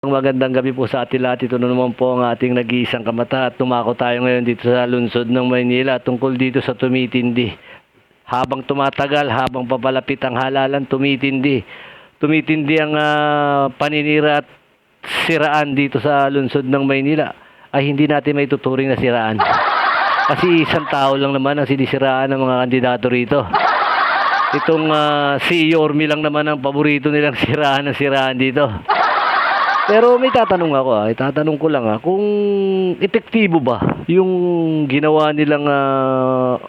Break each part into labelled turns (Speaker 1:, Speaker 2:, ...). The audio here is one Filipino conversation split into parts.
Speaker 1: Magandang gabi po sa atin lahat. Ito na naman po ang ating nag-iisang kamata at tumako tayo ngayon dito sa lungsod ng Maynila tungkol dito sa tumitindi. Habang tumatagal, habang papalapit ang halalan, tumitindi. Tumitindi ang ah, paninira at siraan dito sa lungsod ng Maynila ay hindi natin may tuturing na siraan. Kasi isang tao lang naman ang sinisiraan ng mga kandidato rito. Itong ah, si Yormi lang naman ang paborito nilang siraan ng siraan dito. Pero may tatanong ako ah, itatanong ko lang ah, kung epektibo ba yung ginawa nilang ah,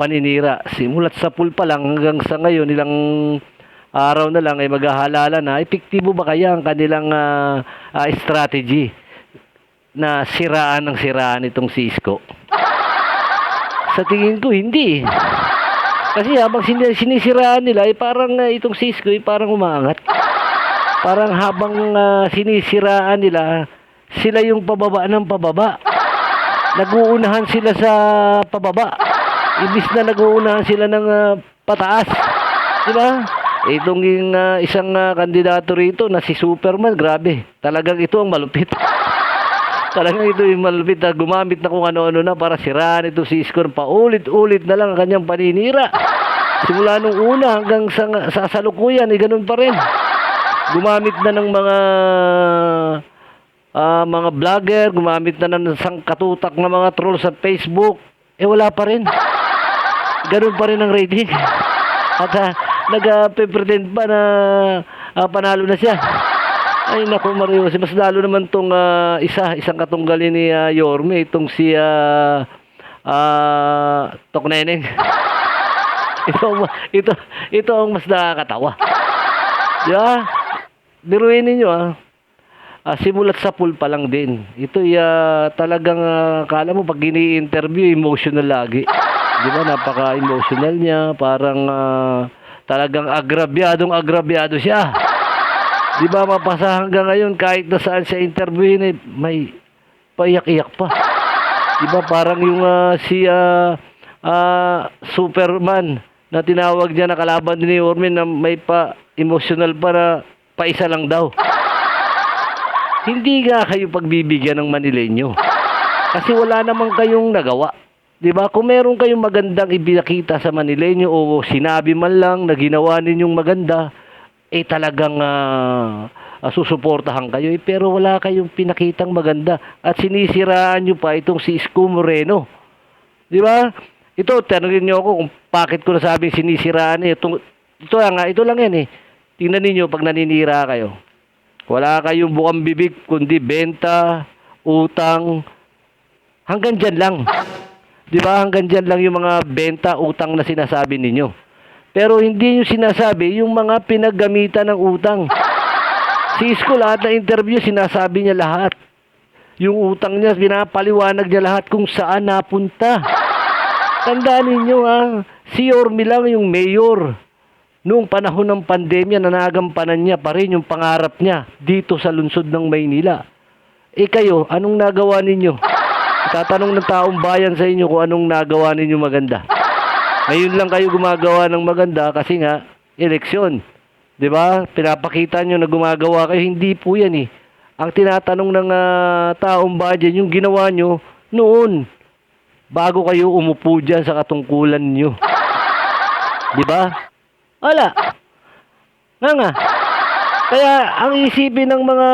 Speaker 1: paninira simulat sa pool pa lang hanggang sa ngayon nilang araw na lang ay maghahalala na epektibo ba kaya ang kanilang ah, ah, strategy na siraan ng siraan itong si Isko? Sa tingin ko hindi. Kasi habang sin- sinisiraan nila ay parang ah, itong Isko ay parang umaangat parang habang ah, sinisiraan nila, sila yung pababa ng pababa. Naguunahan sila sa pababa. Ibis na naguunahan sila ng ah, pataas. Di ba? Itong yung, ah, isang ah, kandidato rito na si Superman, grabe. Talagang ito ang malupit. Talagang ito yung malupit na gumamit na kung ano-ano na para siraan ito si Iskor. Paulit-ulit na lang ang kanyang paninira. Simula nung una hanggang sa, sa salukuyan, eh, ganun pa rin gumamit na ng mga ah, mga vlogger, gumamit na ng sangkatutak na mga troll sa Facebook, eh wala pa rin. Ganun pa rin ang rating. At uh, nag-pretend pa na ah, panalo na siya. Ay naku Mario, mas lalo naman tong ah, isa, isang katunggali ni ah, Yorme, itong si ah ah, Tokneneng. ito, ito, ito ang mas nakakatawa. Di? Biruin ninyo ah. Ah, simulat sa pool pa lang din. Ito ya talagang ah, kala mo pag ini-interview emotional lagi. Di ba? Napaka-emotional niya, parang ah, talagang agrabyadong agrabyado siya. Di ba mapasa hanggang ngayon kahit na saan siya interviewin eh, may paiyak-iyak pa. Di ba parang yung ah, si ah, ah, Superman na tinawag niya na kalaban ni Ormin na may pa emotional pa na paisa lang daw. Hindi nga kayo pagbibigyan ng Manileño. Kasi wala namang kayong nagawa. 'Di ba? Kung meron kayong magandang ibinakita sa Manileño o sinabi man lang na ginawa ninyong maganda, eh talagang ah, ah, susuportahan kayo. Eh, pero wala kayong pinakitang maganda at sinisiraan nyo pa itong si Isko Moreno. Di ba? Ito, tanongin niyo ako kung bakit ko nasabing sinisiraan eh. Ito, ito nga, ito lang yan eh. Tingnan ninyo pag naninira kayo. Wala kayong bukang bibig, kundi benta, utang, hanggang dyan lang. Di ba? Hanggang dyan lang yung mga benta, utang na sinasabi ninyo. Pero hindi nyo sinasabi yung mga pinaggamitan ng utang. Si Isko lahat na interview, sinasabi niya lahat. Yung utang niya, pinapaliwanag niya lahat kung saan napunta. Tandaan ninyo ha, si Yormi lang yung mayor. Noong panahon ng pandemya, nanagampanan niya pa rin yung pangarap niya dito sa lungsod ng Maynila. Eh kayo, anong nagawa ninyo? Tatanong ng taong bayan sa inyo kung anong nagawa ninyo maganda. Ngayon lang kayo gumagawa ng maganda kasi nga, eleksyon. 'Di ba? Pinapakita nyo na gumagawa kayo. Hindi po yan eh. Ang tinatanong ng ah, taong bayan, yung ginawa nyo noon bago kayo umupo dyan sa katungkulan nyo. Di ba? Wala. Nga nga. Kaya ang isipin ng mga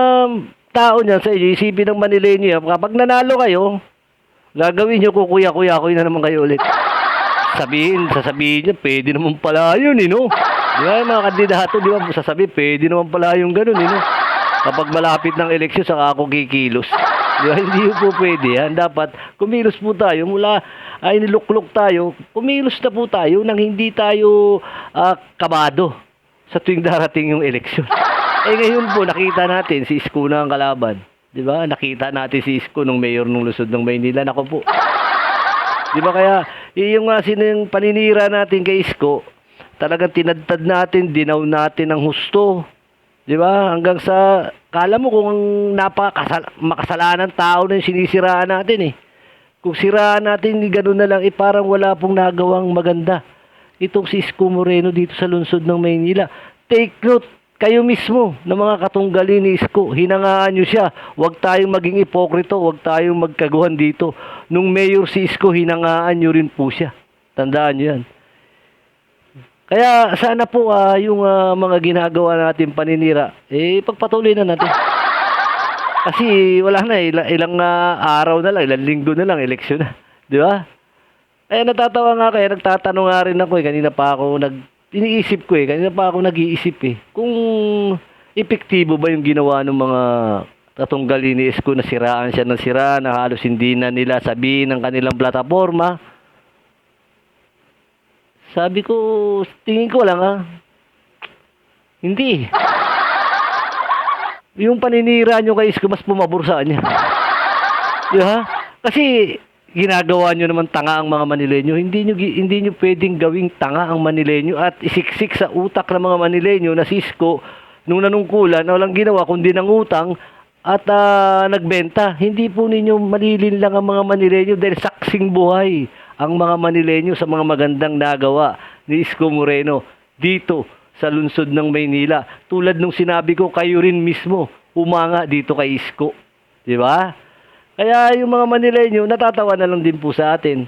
Speaker 1: tao niyan sa inyo, isipin ng Manileño, kapag nanalo kayo, gagawin nyo kukuya-kuya-kuya na naman kayo ulit. Sabihin, sasabihin niya, pwede naman pala yun, eh, no? Di ba, mga kandidato, di ba, sasabihin, pwede naman pala yung ganun, eh, no? Kapag malapit ng eleksyon, saka ako kikilos. Di ba, hindi po pwede yan. Dapat, kumilos po tayo mula, ay niluklok tayo, kumilos na po tayo nang hindi tayo ah, kabado sa tuwing darating yung eleksyon. eh ngayon po, nakita natin si Isko na ang kalaban. Di ba? Nakita natin si Isko nung mayor ng Luzon ng Maynila. Nako po. Di ba kaya, yung uh, yung paninira natin kay Isko, talagang tinadtad natin, dinaw natin ng husto. Di ba? Hanggang sa, kala mo kung napakasal, makasalanan tao na yung sinisiraan natin eh. Kung siraan natin, gano'n na lang, eh parang wala pong nagawang maganda. Itong si Isko Moreno dito sa lungsod ng Maynila. Take note, kayo mismo na mga katunggali ni Isko, hinangaan nyo siya. Huwag tayong maging ipokrito, huwag tayong magkaguhan dito. Nung mayor si Isko, hinangaan nyo rin po siya. Tandaan nyo yan. Kaya sana po ah, yung ah, mga ginagawa natin paninira, eh pagpatuloy na natin. Kasi wala na, ilang, ilang ah, araw na lang, ilang linggo na lang, eleksyon na. Di ba? Kaya natatawa nga kaya nagtatanong nga rin ako eh. Kanina pa ako nag... Iniisip ko eh. Kanina pa ako nag-iisip eh. Kung epektibo ba yung ginawa ng mga katunggali ni Isko na siraan siya ng siraan na halos hindi na nila sabihin ng kanilang plataforma. Sabi ko, tingin ko lang ah. Hindi. Yung paninira nyo kay Isko, mas pumabor sa kanya. Di ba? Kasi ginagawa nyo naman tanga ang mga Manileño. Hindi nyo, hindi nyo pwedeng gawing tanga ang Manileño at isiksik sa utak ng mga Manileño na si Isko nung nanungkulan na walang ginawa kundi ng utang at ah, nagbenta. Hindi po ninyo malilin lang ang mga Manileño dahil saksing buhay ang mga Manileño sa mga magandang nagawa ni Isko Moreno dito sa lungsod ng Maynila. Tulad nung sinabi ko, kayo rin mismo umanga dito kay Isko. Di ba? Kaya yung mga Manileño, natatawa na lang din po sa atin.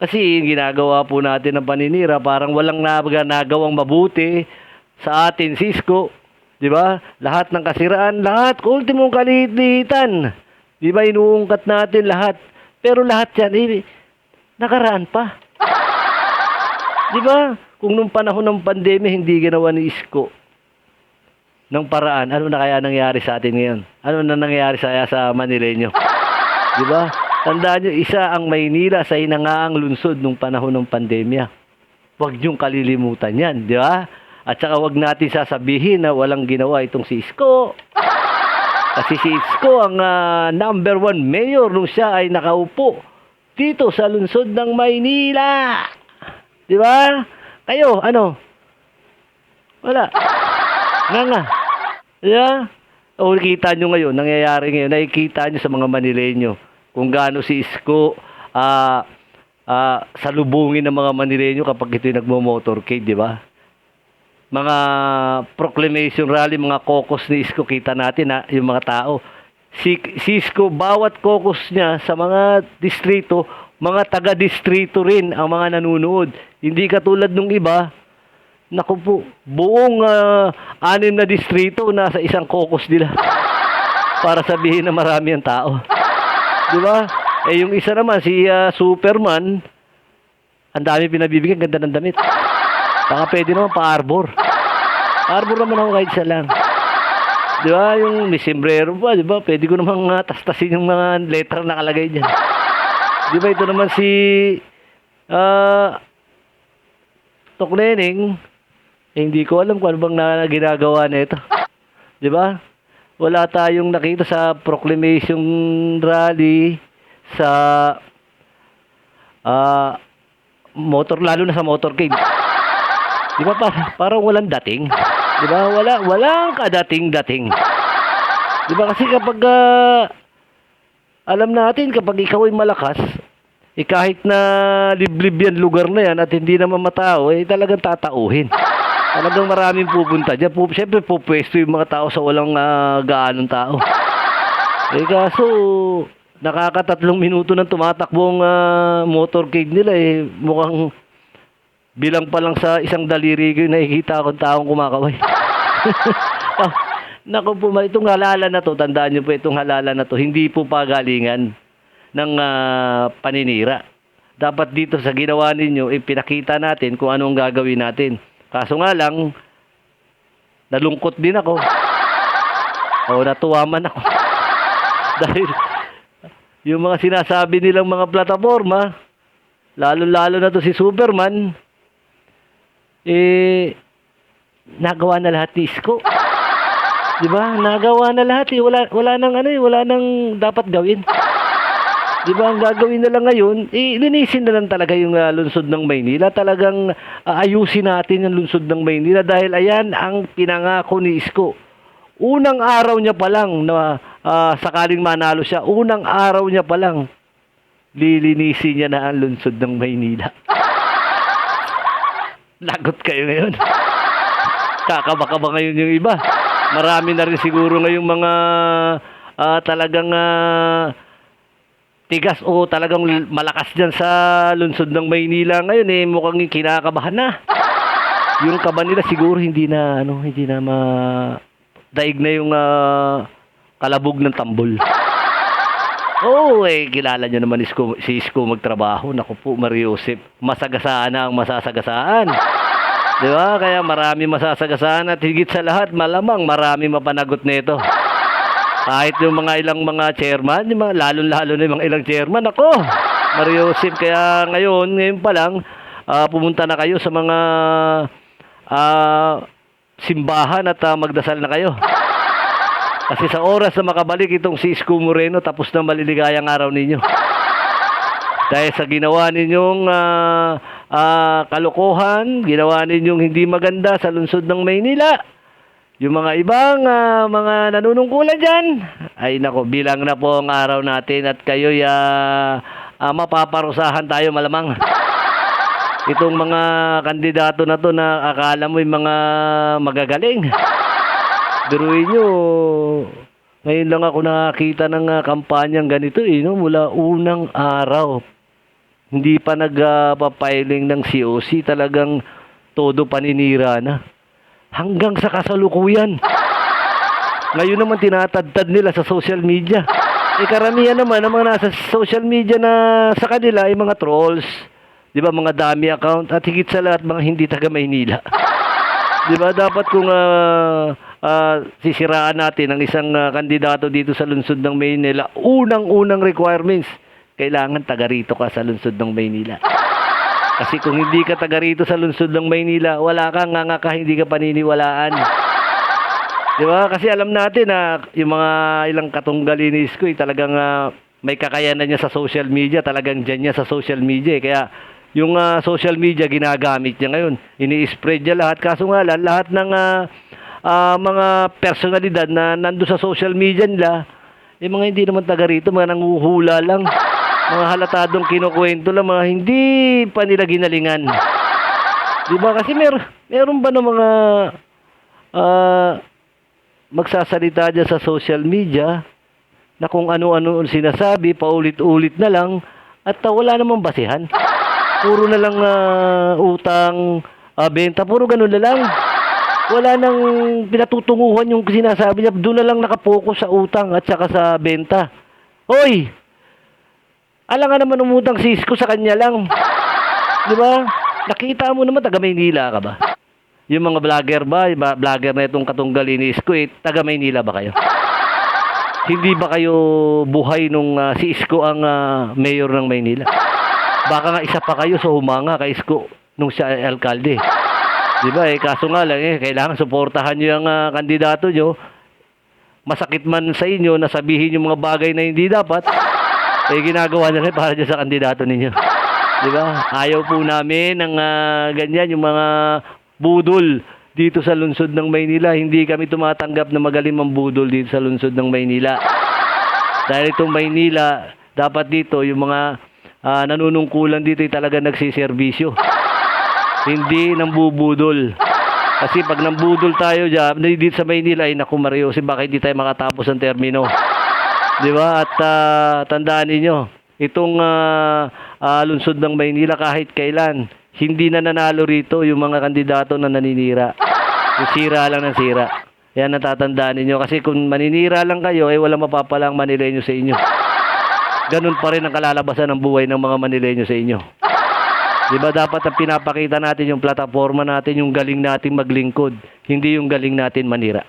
Speaker 1: Kasi ginagawa po natin ng paninira, parang walang nagawang mabuti sa atin, Cisco. Di ba? Lahat ng kasiraan, lahat, ultimong kalilitan. Di ba? Inuungkat natin lahat. Pero lahat yan, eh, nakaraan pa. Di ba? Kung nung panahon ng pandemya, hindi ginawa ni Isko ng paraan, ano na kaya nangyari sa atin ngayon? Ano na nangyari sa, sa Manileño? Di ba? Tandaan nyo, isa ang Maynila sa hinangaang lunsod nung panahon ng pandemya. Huwag niyong kalilimutan yan, di ba? At saka huwag natin sasabihin na walang ginawa itong si Isko. Kasi si Isko ang ah, number one mayor nung siya ay nakaupo dito sa lungsod ng Maynila. Di ba? Kayo, ano? Wala. Nga nga. Di ba? O kita nyo ngayon, nangyayari ngayon, nakikita nyo sa mga Manileño kung gaano si Isko ah ah salubungin ng mga Manileño kapag ito'y nagmo-motorcade, di ba? Mga proclamation rally, mga caucus ni Isko, kita natin ha, yung mga tao. Si, Isko, bawat caucus niya sa mga distrito, mga taga-distrito rin ang mga nanonood. Hindi katulad nung iba, Naku po, buong ah, anim na distrito nasa isang caucus nila para sabihin na marami ang tao. Di ba? Eh yung isa naman, si ah, Superman, ang dami pinabibigyan, ganda ng damit. Baka pwede naman pa-arbor. Arbor naman ako kahit isa lang. Di ba? Yung may sombrero pa, di ba? Pwede ko namang uh, tastasin yung mga letra na nakalagay dyan. Di ba ito naman si ah Tok Neneng, eh, hindi ko alam kung ano bang na, ginagawa nito. 'Di ba? Wala tayong nakita sa proclamation rally sa ah motor lalo na sa motorcade. 'Di ba pa, parang walang dating? 'Di ba? Wala walang kadating-dating. 'Di ba kasi kapag ah, alam natin kapag ikaw ay malakas, eh kahit na liblib yan lugar na yan at hindi naman matao, eh talagang tatauhin. Talagang maraming pupunta dyan. Pu- Siyempre, pupwesto yung mga tao sa walang uh, gaanong tao. Eh kaso, nakakatatlong minuto nang tumatakbo ang ah, motorcade nila eh. Mukhang bilang pa lang sa isang daliri ko nakikita akong taong kumakaway. Ah, Naku po, itong halala na to, tandaan niyo po itong halala na to, hindi po pagalingan ng ah, paninira. Dapat dito sa ginawa ninyo, ipinakita natin kung anong gagawin natin. Kaso nga lang, nalungkot din ako. O natuwa man ako. Dahil yung mga sinasabi nilang mga plataforma, lalo-lalo na to si Superman, eh, nagawa na lahat ni Isko. Di ba? Nagawa na lahat eh. Wala, wala nang ano eh, wala nang dapat gawin. Di ba, ang gagawin na lang ngayon, eh, linisin na lang talaga yung ah, lungsod ng Maynila. Talagang ah, ayusin natin yung lungsod ng Maynila dahil ayan ang pinangako ni Isko. Unang araw niya pa lang na ah, sakaling manalo siya, unang araw niya pa lang, lilinisin niya na ang lungsod ng Maynila. Lagot kayo ngayon. Kakaba-kaba ngayon yung iba. Marami na rin siguro ngayong mga ah, talagang ah, tigas o talagang malakas dyan sa lungsod ng Maynila ngayon eh mukhang kinakabahan na. Yung kaba nila siguro hindi na ano, hindi na ma daig na yung ah, kalabog ng tambol. Oo, eh, kilala nyo naman Isko, si Isko magtrabaho. Naku po, Mario Josep. Masagasaan na ang masasagasaan. Di ba? Kaya marami masasagasaan at higit sa lahat, malamang marami mapanagot nito. Kahit yung mga ilang mga chairman, yung mga, lalo-lalo na yung mga ilang chairman, ako, Mario Josep. Kaya ngayon, ngayon pa lang, ah, pumunta na kayo sa mga ah, simbahan at ah, magdasal na kayo. Kasi sa oras na makabalik itong si Isko Moreno, tapos na maliligayang araw ninyo. Dahil sa ginawa ninyong ah, ah, kalokohan, ginawa ninyong hindi maganda sa lungsod ng Maynila, yung mga ibang ah, mga nanunungkulan dyan, ay nako, bilang na po ang araw natin at kayo'y ah, ah, mapaparusahan tayo malamang. Itong mga kandidato na to na akala mo yung mga magagaling. Biruin nyo, ngayon lang ako nakakita ng ah, kampanyang ganito eh, no? mula unang araw. Hindi pa nagpapiling ng COC, talagang todo paninira na. Hanggang sa kasalukuyan. Ngayon naman tinatadtad nila sa social media. Eh karamihan naman ang mga nasa social media na sa kanila ay mga trolls. Di ba mga dami account at higit sa lahat mga hindi taga Maynila. Di ba dapat kung ah, ah, sisiraan natin ang isang ah, kandidato dito sa lungsod ng Maynila, unang-unang requirements, kailangan taga rito ka sa lungsod ng Maynila. Kasi kung hindi ka taga rito sa lungsod ng Maynila, wala kang nga ka, hindi ka paniniwalaan. Di ba? Kasi alam natin na yung mga ilang katunggalinis ko, eh, talagang ah, may kakayanan niya sa social media, talagang dyan niya sa social media. eh. Kaya yung ah, social media ginagamit niya ngayon. Ini-spread niya lahat. Kaso nga lahat ng ah, ah, mga personalidad na nando sa social media nila, eh mga hindi naman taga rito, mga nanguhula lang. Mga halatadong kinukwento lang, mga hindi pa nila ginalingan. Di ba? Kasi mer meron ba ng mga ah, magsasalita dyan sa social media na kung ano-ano sinasabi, paulit-ulit na lang, at ah, wala namang basihan. Puro na lang ah, utang, ah, benta, puro ganun na lang. Wala nang pinatutunguhan yung sinasabi niya. Doon na lang nakapokus sa utang at saka sa benta. Hoy! Alam nga naman umutang si Isko sa kanya lang. Di ba? Nakita mo naman, taga Maynila ka ba? Yung mga vlogger ba, yung vlogger na itong katunggali ni Isko, eh, taga Maynila ba kayo? Hindi ba kayo buhay nung ah, si Isko ang ah, mayor ng Maynila? Baka nga isa pa kayo sa humanga kay Isko nung siya ay alkalde. Di ba eh, kaso nga lang eh, kailangan suportahan nyo yung ah, kandidato nyo. Masakit man sa inyo na sabihin yung mga bagay na hindi dapat, eh ginagawa nyo rin para dyan sa kandidato ninyo. Di ba? Ayaw po namin ng ah, ganyan, yung mga budol dito sa lungsod ng Maynila. Hindi kami tumatanggap na magaling mambudol dito sa lungsod ng Maynila. Dahil itong Maynila, dapat dito yung mga ah, nanunungkulan dito ay talaga nagsiservisyo. Hindi nang bubudol. Kasi pag nambudol tayo dyan, dito sa Maynila, ay naku Mario, si baka hindi tayo makatapos ng termino. Di ba? At ah, tandaan ninyo, itong ah, ah, lungsod ng Maynila kahit kailan, hindi na nanalo rito yung mga kandidato na naninira. Yung sira lang ng sira. Yan natatandaan ninyo. Kasi kung maninira lang kayo, eh wala mapapalang Manileño sa inyo. Ganun pa rin ang kalalabasan ng buhay ng mga Manileño sa inyo. Di ba dapat ang pinapakita natin yung plataforma natin, yung galing natin maglingkod, hindi yung galing natin manira.